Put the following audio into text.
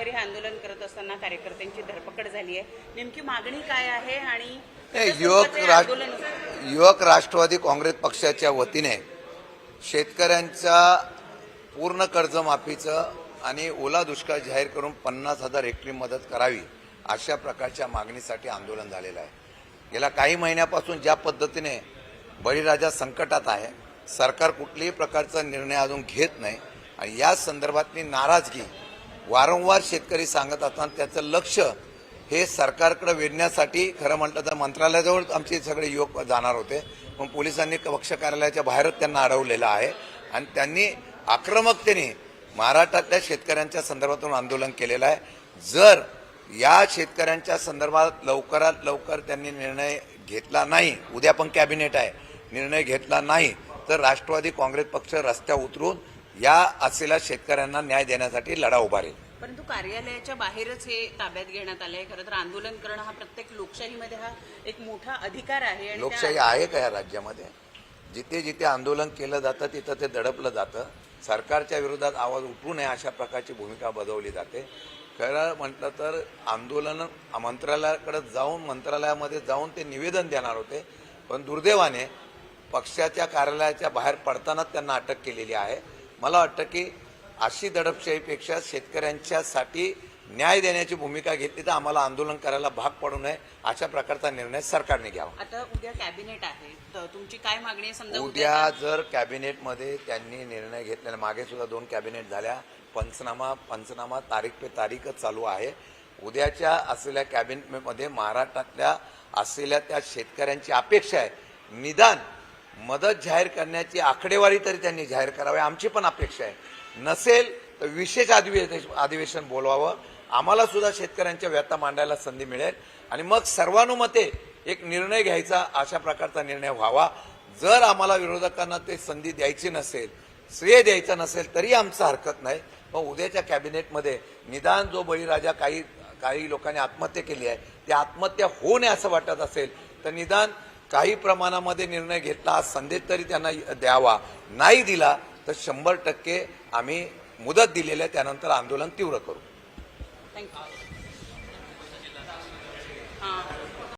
बाहेर हे आंदोलन करत असताना कार्यकर्त्यांची धरपकड झाली आहे. नेमकी मागणी काय आहे आणि युवक राज युवक राष्ट्रवादी काँग्रेस पक्षाच्या वतीने शेतकऱ्यांच्या पूर्ण कर्जमाफीचं आणि ओला दुष्काळ जाहीर करून पन्नास हजार हेक्टरी मदत करावी अशा प्रकारच्या मागणीसाठी आंदोलन झालेलं आहे. गेल्या काही महिन्यापासून ज्या पद्धतीने बळीराजा संकटात आहे सरकार कुठल्याही प्रकारचा निर्णय अजून घेत नाही आणि या संदर्भातली नाराजगी वारंवार शेतकरी सांगत असताना त्याचं लक्ष हे सरकारकडे वेधण्यासाठी खरं म्हटलं तर मंत्रालयाजवळ आमचे सगळे युवक जाणार होते. पण पोलिसांनी पक्ष कार्यालयाच्या बाहेरच त्यांना अडवलेलं आहे. आणि त्यांनी आक्रमकतेने महाराष्ट्रातल्या शेतकऱ्यांच्या संदर्भातून आंदोलन केलेलं आहे. जर या शेतकऱ्यांच्या संदर्भात लवकरात लवकर त्यांनी निर्णय घेतला नाही उद्या पण कॅबिनेट आहे निर्णय घेतला नाही तर राष्ट्रवादी काँग्रेस पक्ष रस्त्या उतरून या असलेल्या शेतकऱ्यांना न्याय देण्यासाठी लढा उभारेल परंतु कार्यालयाच्या बाहेरच हे ताब्यात घेण्यात आलंय. खरं तर आंदोलन करणं हा प्रत्येक लोकशाहीमध्ये हा एक मोठा अधिकार आहे आणि त्या- लोकशाही आहे का या राज्यामध्ये? जिथे जिथे आंदोलन केलं जातं तिथं ते दडपलं जातं. सरकारच्या विरोधात आवाज उठू नये अशा प्रकारची भूमिका बजावली जाते. खरं म्हटलं तर आंदोलन मंत्रालयाकडे जाऊन मंत्रालयामध्ये जाऊन ते निवेदन देणार होते. पण दुर्दैवाने पक्षाच्या कार्यालयाच्या बाहेर पडतानाच त्यांना अटक केलेली आहे. मला वाटतं की अशी दडपशाहीपेक्षा शेतकऱ्यांच्यासाठी न्याय देण्याची भूमिका घेतली तर आम्हाला आंदोलन करायला भाग पडू नये अशा प्रकारचा निर्णय सरकारने घ्यावा. आता उद्या कॅबिनेट आहे तर तुमची काय मागणी आहे समजा उद्या जर कॅबिनेटमध्ये त्यांनी निर्णय घेतलेला मागे सुद्धा दोन कॅबिनेट झाल्या पंचनामा पंचनामा तारीख पे तारीखच चालू आहे. उद्याच्या असलेल्या कॅबिनेटमध्ये महाराष्ट्रातल्या असलेल्या त्या शेतकऱ्यांची अपेक्षा आहे. निदान मदत जाहीर करण्याची आकडेवारी तरी त्यांनी जाहीर करावी. आमची पण अपेक्षा आहे. नसेल तर विशेष अधिवेश अधिवेशन बोलवावं. आम्हाला सुद्धा शेतकऱ्यांच्या व्यथा मांडायला संधी मिळेल. आणि मग सर्वानुमते एक निर्णय घ्यायचा अशा प्रकारचा निर्णय व्हावा. जर आम्हाला विरोधकांना ते संधी द्यायची नसेल श्रेय द्यायचं नसेल तरी आमचं हरकत नाही. मग उद्याच्या कॅबिनेटमध्ये निदान जो बळीराजा काही काही लोकांनी आत्महत्या केली आहे ती आत्महत्या होऊ नये असं वाटत असेल तर निदान काही प्रमाणामध्ये निर्णय घेतला हा संदेश तरी त्यांना द्यावा. नाही दिला तर शंभर टक्के आम्ही मुदत दिलेल्या त्यानंतर आंदोलन तीव्र करू. हां.